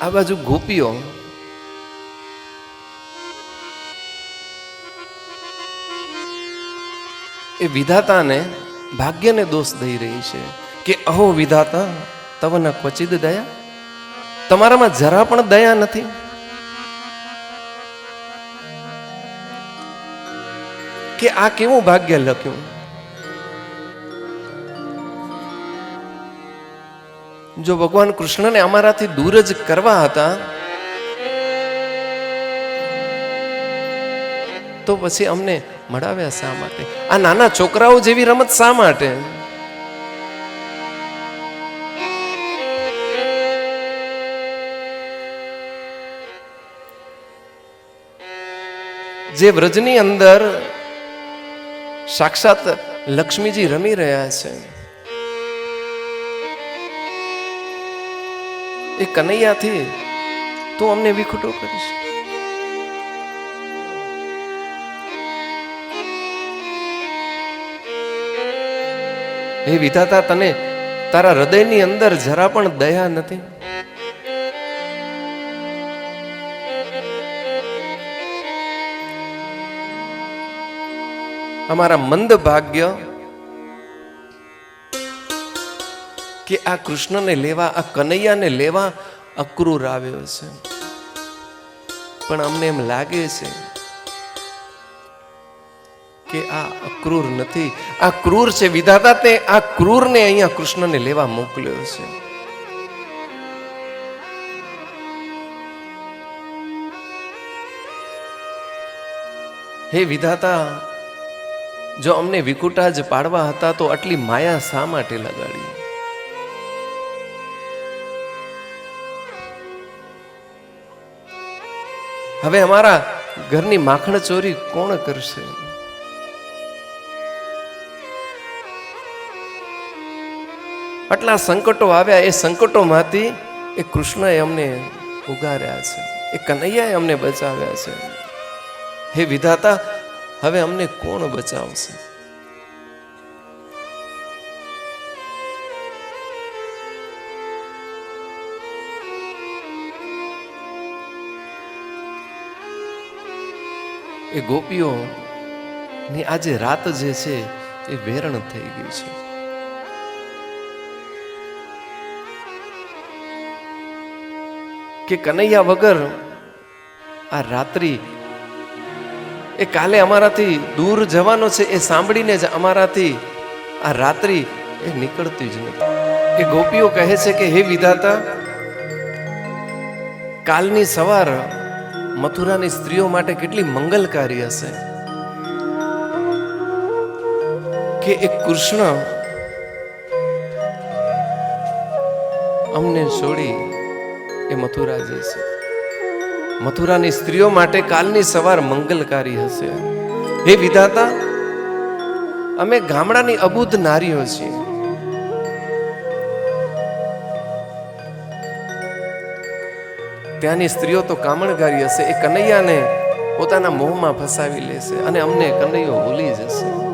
આ બાજુ ગોપીઓ. એ વિધાતાને ભાગ્યને દોષ દઈ રહી છે કે, અહો વિધાતા, તવના ક્વચિત દયા? તમારામાં જરા પણ દયા નથી? કે આ કેવું ભાગ્ય લખ્યું? જો ભગવાન કૃષ્ણને અમારાથી દૂર જ કરવા હતા, તો પછી અમને મળાવ્યા શા માટે? આ નાના છોકરાઓ જેવી રમત શા માટે? જે વ્રજની અંદર સાક્ષાત લક્ષ્મીજી રમી રહ્યા છે. એ કનૈયાથી તું અમને વિખુટો કરીશ. હે વિધાતા, તને તારા હૃદયની અંદર જરા પણ દયા નથી? અમારા મંદ ભાગ્ય કે આ કૃષ્ણને લેવા, આ કનૈયાને લેવા અક્રૂર આવ્યો છે. પણ અમને એમ લાગે છે કે આ અક્રૂર નથી. આ ક્રૂર છે વિધાતા તે આ ક્રૂરને અહીંયા કૃષ્ણને લેવા મોકલ્યો છે. હે વિધાતા, જો અમને વિકુટા જ પાડવા હતા તો આટલી માયા શા માટે લગાડી? હવે અમારા ઘરની માખણ ચોરી કોણ કરશે? આટલા સંકટો આવ્યા, એ સંકટોમાંથી એ કૃષ્ણએ અમને ઉગાર્યા છે. એ કનૈયાએ અમને બચાવ્યા છે. હે વિધાતા, હવે અમને કોણ બચાવશે? એ ગોપીઓ ની આજે રાત જે છે એ વેરણ થઈ ગઈ છે. કે કનૈયા વગર આ રાત્રિ એ કાલે અમારાથી દૂર જવાનો છે એ સાંભળીને જ અમારાથી આ રાત્રિ એ નીકળતી જ નથી. એ ગોપીઓ કહે છે કે, હે વિધાતા, કાલની સવાર મથુરાની સ્ત્રીઓ માટે કેટલી મંગલકારી હશે? કે એ કૃષ્ણ અમને છોડી એ મથુરા જશે મથુરાની સ્ત્રીઓ માટે કાલની સવાર મંગલકારી હશે. હે વિધાતા, અમે ગામડાની અબુધ નારીઓ છીએ. ત્યાંની સ્ત્રીઓ તો કામણગારી હશે. એ કનૈયાને પોતાના મોહમાં ફસાવી લેશે અને અમને કનૈયો ભૂલી જશે.